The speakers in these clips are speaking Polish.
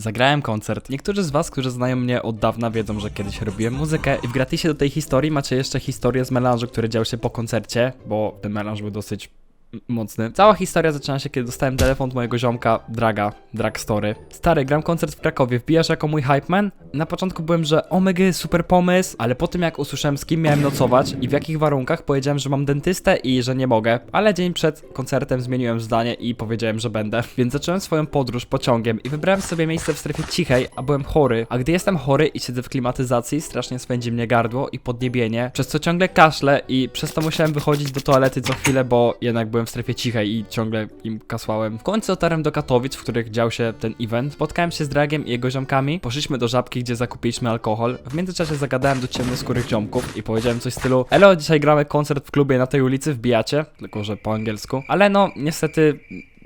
Zagrałem koncert. Niektórzy z was, którzy znają mnie od dawna wiedzą, że kiedyś robiłem muzykę i w gratisie do tej historii macie jeszcze historię z melanżu, który dział się po koncercie, bo ten melanż był dosyć mocny. Cała historia zaczyna się, kiedy dostałem telefon od mojego ziomka, Draga, Drag Story. Stary, gram koncert w Krakowie, wbijasz jako mój hype man? Na początku byłem, że omega, super pomysł, ale po tym jak usłyszałem z kim miałem nocować i w jakich warunkach, powiedziałem, że mam dentystę i że nie mogę, ale dzień przed koncertem zmieniłem zdanie i powiedziałem, że będę. Więc zacząłem swoją podróż pociągiem i wybrałem sobie miejsce w strefie cichej, a byłem chory. A gdy jestem chory i siedzę w klimatyzacji, strasznie swędzi mnie gardło i podniebienie, przez co ciągle kaszlę i przez to musiałem wychodzić do toalety co chwilę, bo jednak byłem w strefie cichej i ciągle im kasłałem. W końcu dotarłem do Katowic, w których dział się ten event. Spotkałem się z Dragiem i jego ziomkami, poszliśmy do żabki, gdzie zakupiliśmy alkohol. W międzyczasie zagadałem do ciemnoskórych ziomków i powiedziałem coś w stylu Elo, dzisiaj gramy koncert w klubie na tej ulicy, wbijacie? Tylko, że po angielsku. Ale no, niestety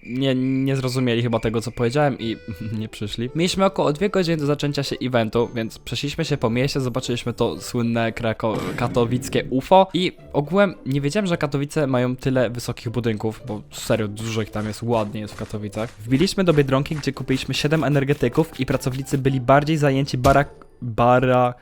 nie, nie zrozumieli chyba tego, co powiedziałem i nie przyszli. Mieliśmy około dwie godziny do zaczęcia się eventu, więc przeszliśmy się po mieście, zobaczyliśmy to słynne krako- katowickie UFO i ogółem nie wiedziałem, że Katowice mają tyle wysokich budynków, bo serio dużo ich tam jest, ładnie jest w Katowicach. Wbiliśmy do Biedronki, gdzie kupiliśmy 7 energetyków i pracownicy byli bardziej zajęci barak... bara...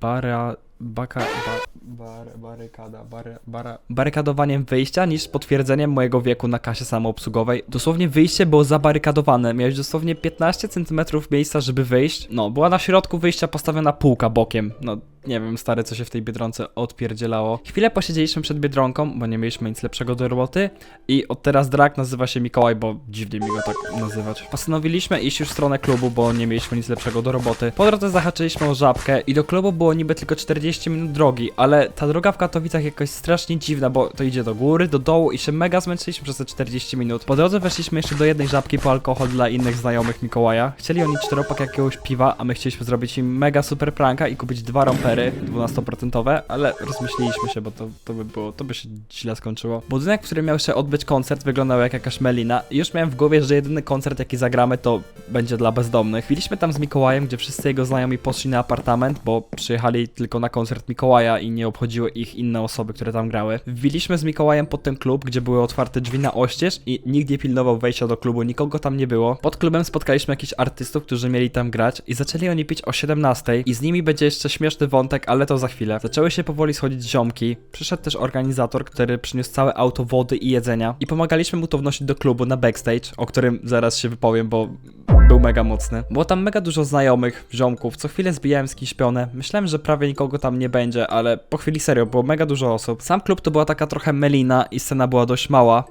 bara... Baka, ba, bar, barykada, bar, bara, barykadowaniem wyjścia niż potwierdzeniem mojego wieku na kasie samoobsługowej. Dosłownie wyjście było zabarykadowane. Miałeś dosłownie 15 cm miejsca, żeby wyjść. No, była na środku wyjścia postawiona półka bokiem. No, nie wiem, stary, co się w tej biedronce odpierdzielało. Chwilę posiedzieliśmy przed biedronką, bo nie mieliśmy nic lepszego do roboty. I od teraz drag nazywa się Mikołaj, bo dziwnie mi go tak nazywać. Postanowiliśmy iść już w stronę klubu, bo nie mieliśmy nic lepszego do roboty. Po drodze zahaczyliśmy o żabkę i do klubu było niby tylko 40 minut drogi, ale ta droga w Katowicach jakoś strasznie dziwna, bo to idzie do góry, do dołu i się mega zmęczyliśmy przez te 40 minut. Po drodze weszliśmy jeszcze do jednej żabki po alkohol dla innych znajomych Mikołaja. Chcieli oni czteropak jakiegoś piwa, a my chcieliśmy zrobić im mega super pranka i kupić dwa rompery 12%, ale rozmyśliliśmy się, bo to, to by było, to by się źle skończyło. Budynek, w którym miał się odbyć koncert, wyglądał jak jakaś melina i już miałem w głowie, że jedyny koncert, jaki zagramy, to będzie dla bezdomnych. Byliśmy tam z Mikołajem, gdzie wszyscy jego znajomi poszli na apartament, bo przyjechali tylko na koncert Mikołaja i nie obchodziły ich inne osoby, które tam grały. Wbiliśmy z Mikołajem pod ten klub, gdzie były otwarte drzwi na oścież i nikt nie pilnował wejścia do klubu, nikogo tam nie było. Pod klubem spotkaliśmy jakichś artystów, którzy mieli tam grać i zaczęli oni pić o 17 i z nimi będzie jeszcze śmieszny wątek, ale to za chwilę. Zaczęły się powoli schodzić ziomki. Przyszedł też organizator, który przyniósł całe auto wody i jedzenia i pomagaliśmy mu to wnosić do klubu na backstage, o którym zaraz się wypowiem, bo był mega mocny. Było tam mega dużo znajomych, ziomków, co chwilę zbijałem z kimś pionę. Myślałem, że prawie nikogo tam nie będzie, ale po chwili serio, było mega dużo osób. Sam klub to była taka trochę melina i scena była dość mała.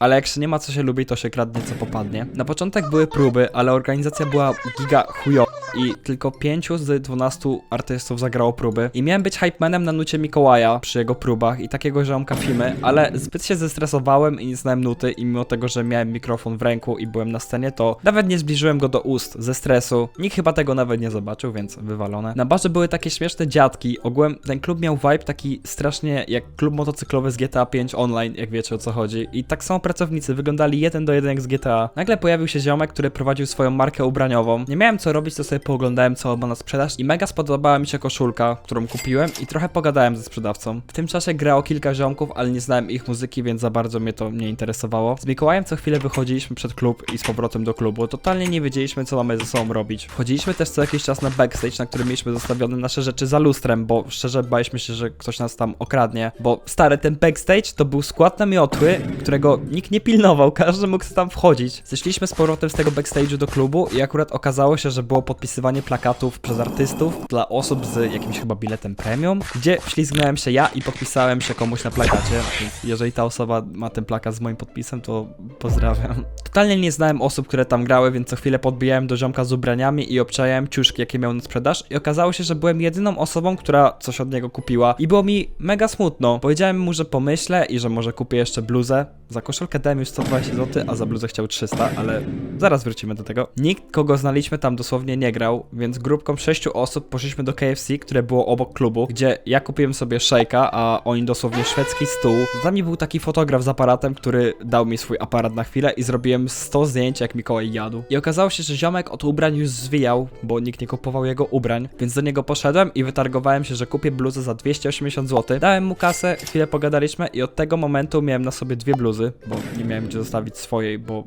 Ale jak się nie ma co się lubi, to się kradnie co popadnie. Na początek były próby, ale organizacja była giga chujowa i tylko 5 z 12 artystów zagrało próby. I miałem być hypemanem na nucie Mikołaja przy jego próbach i takiego ziomka Fimy, ale zbyt się zestresowałem i nie znałem nuty i mimo tego, że miałem mikrofon w ręku i byłem na scenie, to nawet nie zbliżyłem go do ust ze stresu. Nikt chyba tego nawet nie zobaczył, więc wywalone. Na barze były takie śmieszne dziadki. Ogółem ten klub miał vibe taki strasznie jak klub motocyklowy z GTA 5 online, jak wiecie o co chodzi. I tak samo pracownicy wyglądali jeden do jeden jak z GTA. Nagle pojawił się ziomek, który prowadził swoją markę ubraniową. Nie miałem co robić, to sobie pooglądałem co ma na sprzedaż i mega spodobała mi się koszulka, którą kupiłem i trochę pogadałem ze sprzedawcą. W tym czasie grało kilka ziomków, ale nie znałem ich muzyki, więc za bardzo mnie to nie interesowało. Z Mikołajem co chwilę wychodziliśmy przed klub i z powrotem do klubu. Totalnie nie wiedzieliśmy co mamy ze sobą robić. Wchodziliśmy też co jakiś czas na backstage, na którym mieliśmy zostawione nasze rzeczy za lustrem, bo szczerze baliśmy się, że ktoś nas tam okradnie. Bo stary, ten backstage to był skład na miotły, którego nikt nie pilnował, każdy mógł tam wchodzić. Zeszliśmy z powrotem z tego backstage'u do klubu i akurat okazało się, że było podpisywanie plakatów przez artystów dla osób z jakimś chyba biletem premium, gdzie wślizgnąłem się ja i podpisałem się komuś na plakacie, więc jeżeli ta osoba ma ten plakat z moim podpisem, to pozdrawiam. Totalnie nie znałem osób, które tam grały, więc co chwilę podbijałem do ziomka z ubraniami i obczajałem ciuszki, jakie miał na sprzedaż i okazało się, że byłem jedyną osobą, która coś od niego kupiła i było mi mega smutno. Powiedziałem mu, że pomyślę i że może kupię jeszcze bluzę. Za koszulkę dałem już 120 zł, a za bluzę chciał 300, ale zaraz wrócimy do tego. Nikt, kogo znaliśmy tam dosłownie nie grał, zagrał, więc grupką sześciu osób poszliśmy do KFC, które było obok klubu, gdzie ja kupiłem sobie szejka, a oni dosłownie szwedzki stół. Za mnie był taki fotograf z aparatem, który dał mi swój aparat na chwilę i zrobiłem 100 zdjęć, jak Mikołaj jadł. I okazało się, że ziomek od ubrań już zwijał, bo nikt nie kupował jego ubrań, więc do niego poszedłem i wytargowałem się, że kupię bluzę za 280 zł. Dałem mu kasę, chwilę pogadaliśmy i od tego momentu miałem na sobie dwie bluzy, bo nie miałem gdzie zostawić swojej, bo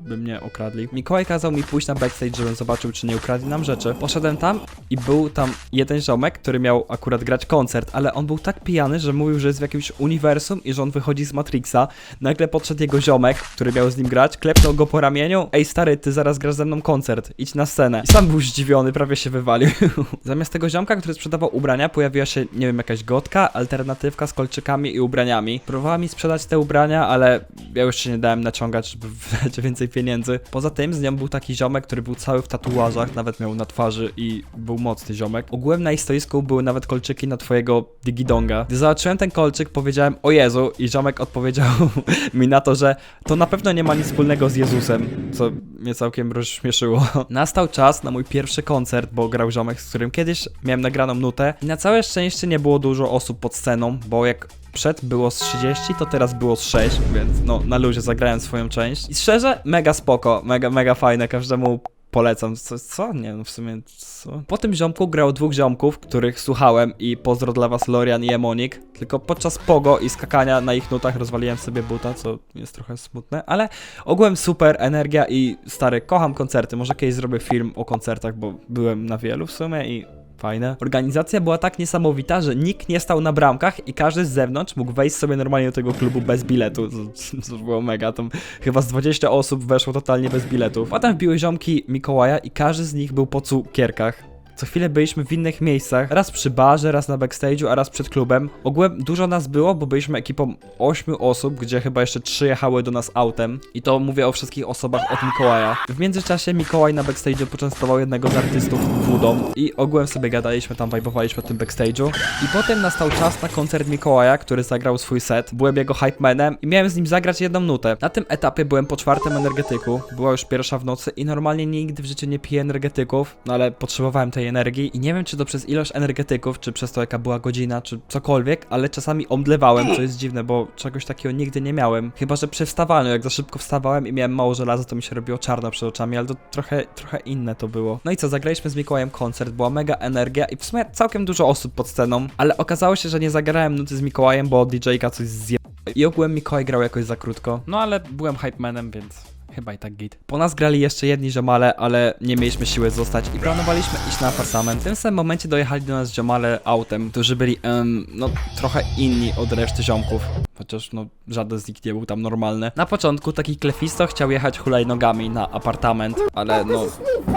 by mnie okradli. Mikołaj kazał mi pójść na backstage, żebym zobaczył, czy nie ukradli nam rzeczy. Poszedłem tam i był tam jeden ziomek, który miał akurat grać koncert, ale on był tak pijany, że mówił, że jest w jakimś uniwersum i że on wychodzi z Matrixa. Nagle podszedł jego ziomek, który miał z nim grać, klepnął go po ramieniu. Ej stary, ty zaraz grasz ze mną koncert, idź na scenę. I sam był zdziwiony, prawie się wywalił. Zamiast tego ziomka, który sprzedawał ubrania, pojawiła się, nie wiem, jakaś gotka, alternatywka z kolczykami i ubraniami. Próbowała mi sprzedać te ubrania, ale ja już się nie dałem naciągać, żeby wydać więcej pieniędzy. Poza tym z nią był taki ziomek, który był cały w tatuażach, nawet miał na twarzy i był mocny ziomek. Ogółem na ich stoisku były nawet kolczyki na twojego digidonga. Gdy zobaczyłem ten kolczyk, powiedziałem o Jezu i ziomek odpowiedział mi na to, że to na pewno nie ma nic wspólnego z Jezusem, co mnie całkiem rozśmieszyło. Nastał czas na mój pierwszy koncert, bo grał ziomek, z którym kiedyś miałem nagraną nutę i na całe szczęście nie było dużo osób pod sceną, bo jak przed było z 30, to teraz było z 6, więc no na luzie zagrałem swoją część. I szczerze, mega spoko, mega, mega fajne, każdemu polecam. Co? co? Nie, no w sumie co? Po tym ziomku grał dwóch ziomków, których słuchałem i pozdro dla was Lorian i Emonik. Tylko podczas pogo i skakania na ich nutach rozwaliłem sobie buta, co jest trochę smutne, ale ogółem super energia i stary, kocham koncerty. Może kiedyś zrobię film o koncertach, bo byłem na wielu w sumie i Fajne. Organizacja była tak niesamowita, że nikt nie stał na bramkach i każdy z zewnątrz mógł wejść sobie normalnie do tego klubu bez biletu. To było mega. Tam chyba z 20 osób weszło totalnie bez biletów. Potem wbiły ziomki Mikołaja i każdy z nich był po cukierkach. Co chwilę byliśmy w innych miejscach, raz przy barze, raz na backstage'u, a raz przed klubem. Ogółem dużo nas było, bo byliśmy ekipą 8 osób, gdzie chyba jeszcze 3 jechały do nas autem. I to mówię o wszystkich osobach od Mikołaja. W międzyczasie Mikołaj na backstage'u poczęstował jednego z artystów wodą i ogółem sobie gadaliśmy, tam vibowaliśmy o tym backstage'u. I potem nastał czas na koncert Mikołaja, który zagrał swój set. Byłem jego hype manem i miałem z nim zagrać jedną nutę. Na tym etapie byłem po czwartym energetyku, była już pierwsza w nocy i normalnie nigdy w życiu nie piję energetyków, no ale potrzebowałem tej energii i nie wiem czy to przez ilość energetyków, czy przez to jaka była godzina, czy cokolwiek, ale czasami omdlewałem, co jest dziwne, bo czegoś takiego nigdy nie miałem. Chyba, że przy wstawaniu, jak za szybko wstawałem i miałem mało żelaza, to mi się robiło czarno przed oczami, ale to trochę, trochę inne to było. No i co, zagraliśmy z Mikołajem koncert, była mega energia i w sumie całkiem dużo osób pod sceną, ale okazało się, że nie zagrałem nuty z Mikołajem, bo DJ-ka coś zje... I ogółem Mikołaj grał jakoś za krótko. No ale byłem hype manem, więc Chyba i tak git. Po nas grali jeszcze jedni ziomale, ale nie mieliśmy siły zostać i planowaliśmy iść na apartament. W tym samym momencie dojechali do nas ziomale autem, którzy byli, em, no, trochę inni od reszty ziomków. Chociaż, no, żaden z nich nie był tam normalny. Na początku taki klefisto chciał jechać hulajnogami na apartament, ale no,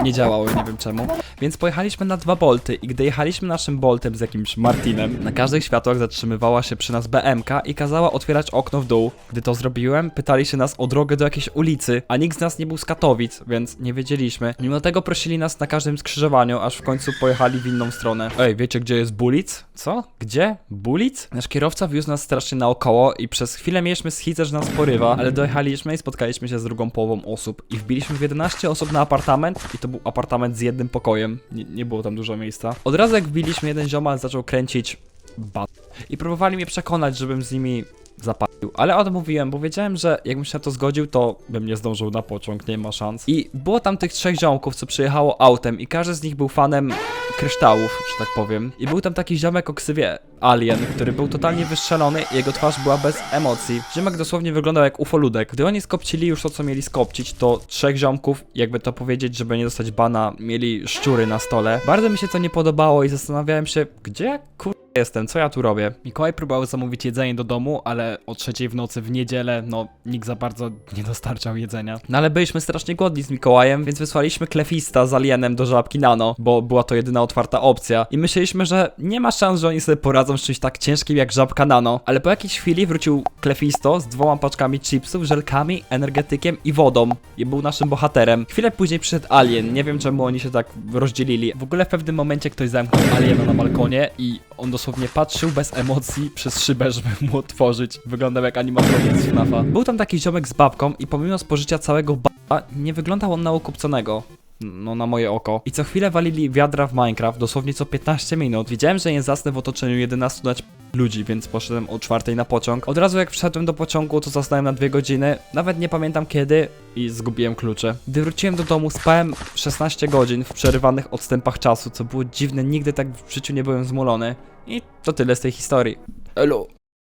nie działało, nie wiem czemu. Więc pojechaliśmy na dwa bolty i gdy jechaliśmy naszym boltem z jakimś Martinem, na każdych światłach zatrzymywała się przy nas BMK i kazała otwierać okno w dół. Gdy to zrobiłem, pytali się nas o drogę do jakiejś ulicy, a nikt z nas nie był z Katowic, więc nie wiedzieliśmy. Mimo tego prosili nas na każdym skrzyżowaniu, aż w końcu pojechali w inną stronę. Ej, wiecie gdzie jest Bulic? Co? Gdzie? Bulic? Nasz kierowca wiózł nas strasznie naokoło i przez chwilę mieliśmy schizę, że nas porywa, ale dojechaliśmy i spotkaliśmy się z drugą połową osób. I wbiliśmy w 11 osób na apartament i to był apartament z jednym pokojem. Nie, nie było tam dużo miejsca. Od razu jak wbiliśmy, jeden ziomal zaczął kręcić bat. I próbowali mnie przekonać, żebym z nimi zapalił. Ale odmówiłem, bo wiedziałem, że jakbym się na to zgodził, to bym nie zdążył na pociąg, nie ma szans. I było tam tych trzech ziomków, co przyjechało autem i każdy z nich był fanem kryształów, że tak powiem. I był tam taki ziomek o ksywie Alien, który był totalnie wystrzelony i jego twarz była bez emocji. Ziomek dosłownie wyglądał jak ufoludek. Gdy oni skopcili już to, co mieli skopcić, to trzech ziomków, jakby to powiedzieć, żeby nie dostać bana, mieli szczury na stole. Bardzo mi się to nie podobało i zastanawiałem się, gdzie kur jestem, co ja tu robię? Mikołaj próbował zamówić jedzenie do domu, ale o trzeciej w nocy w niedzielę, no nikt za bardzo nie dostarczał jedzenia. No ale byliśmy strasznie głodni z Mikołajem, więc wysłaliśmy klefista z alienem do żabki Nano, bo była to jedyna otwarta opcja. I myśleliśmy, że nie ma szans, że oni sobie poradzą z czymś tak ciężkim jak żabka Nano. Ale po jakiejś chwili wrócił klefisto z dwoma paczkami chipsów, żelkami, energetykiem i wodą. I był naszym bohaterem. Chwilę później przyszedł alien, nie wiem czemu oni się tak rozdzielili. W ogóle w pewnym momencie ktoś zamknął aliena na balkonie i on dosłownie patrzył bez emocji przez szybę, żeby mu otworzyć. Wyglądał jak animatronic z FNAFa. Był tam taki ziomek z babką i pomimo spożycia całego baba, nie wyglądał on na ukupconego. no na moje oko. I co chwilę walili wiadra w Minecraft, dosłownie co 15 minut. Wiedziałem, że nie zasnę w otoczeniu 11 dać ludzi, więc poszedłem o czwartej na pociąg. Od razu jak wszedłem do pociągu, to zasnąłem na dwie godziny, nawet nie pamiętam kiedy i zgubiłem klucze. Gdy wróciłem do domu, spałem 16 godzin w przerywanych odstępach czasu, co było dziwne, nigdy tak w życiu nie byłem zmulony. I to tyle z tej historii. Elo.